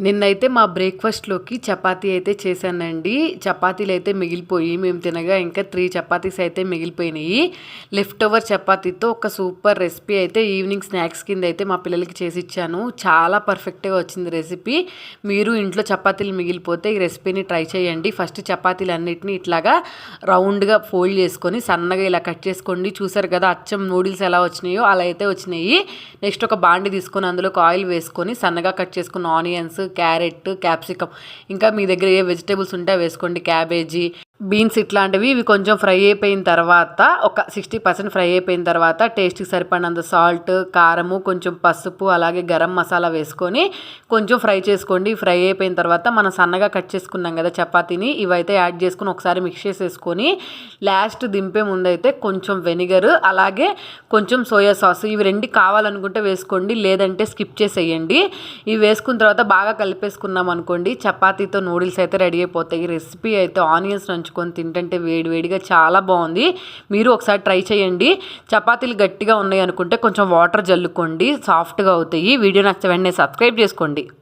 నిన్నైతే మా బ్రేక్ఫాస్ట్లోకి చపాతీ అయితే చేశానండి. చపాతీలు అయితే మిగిలిపోయి మేము తినగా ఇంకా త్రీ చపాతీస్ అయితే మిగిలిపోయినాయి. లెఫ్ట్ ఓవర్ చపాతీతో ఒక సూపర్ రెసిపీ అయితే ఈవినింగ్ స్నాక్స్ కింద అయితే మా పిల్లలకి చేసి ఇచ్చాను. చాలా పర్ఫెక్ట్గా వచ్చింది రెసిపీ. మీరు ఇంట్లో చపాతీలు మిగిలిపోతే ఈ రెసిపీని ట్రై చేయండి. ఫస్ట్ చపాతీలు అన్నిటిని ఇట్లాగా రౌండ్గా ఫోల్డ్ చేసుకొని సన్నగా ఇలా కట్ చేసుకోండి. చూసారు కదా అచ్చం నూడిల్స్ ఎలా వచ్చినాయో అలా అయితే వచ్చినాయి. నెక్స్ట్ ఒక బాండి తీసుకొని అందులో ఆయిల్ వేసుకొని సన్నగా కట్ చేసుకున్న ఆనియన్స్ క్యారెట్ క్యాప్సికమ్. ఇంకా మీ దగ్గర ఏ వెజిటేబుల్స్ ఉంటే వేసుకోండి. క్యాబేజీ బీన్స్ ఇట్లాంటివి ఇవి కొంచెం ఫ్రై అయిపోయిన తర్వాత ఒక సిక్స్టీ పర్సెంట్ ఫ్రై అయిపోయిన తర్వాత టేస్ట్కి సరిపడినంత సాల్ట్ కారము కొంచెం పసుపు అలాగే గరం మసాలా వేసుకొని కొంచెం ఫ్రై చేసుకోండి. ఫ్రై అయిపోయిన తర్వాత మనం సన్నగా కట్ చేసుకున్నాం కదా చపాతీని ఇవైతే యాడ్ చేసుకుని ఒకసారి మిక్స్ చేసేసుకొని లాస్ట్ దింపే ముందైతే కొంచెం వెనిగర్ అలాగే కొంచెం సోయా సాస్ ఇవి రెండు కావాలనుకుంటే వేసుకోండి లేదంటే స్కిప్ చేసేయండి. ఇవి వేసుకున్న తర్వాత బాగా కలిపేసుకున్నాం అనుకోండి చపాతీతో నూడిల్స్ అయితే రెడీ అయిపోతాయి. రెసిపీ అయితే ఆనియన్స్ నంచుకొని తింటుంటే వేడివేడిగా చాలా బాగుంది. మీరు ఒకసారి ట్రై చేయండి. చపాతీలు గట్టిగా ఉన్నాయి అనుకుంటే కొంచెం వాటర్ జల్లుకోండి. సాఫ్ట్గా అవుతాయి. వీడియో నచ్చ వెంటనే సబ్స్క్రైబ్ చేసుకోండి.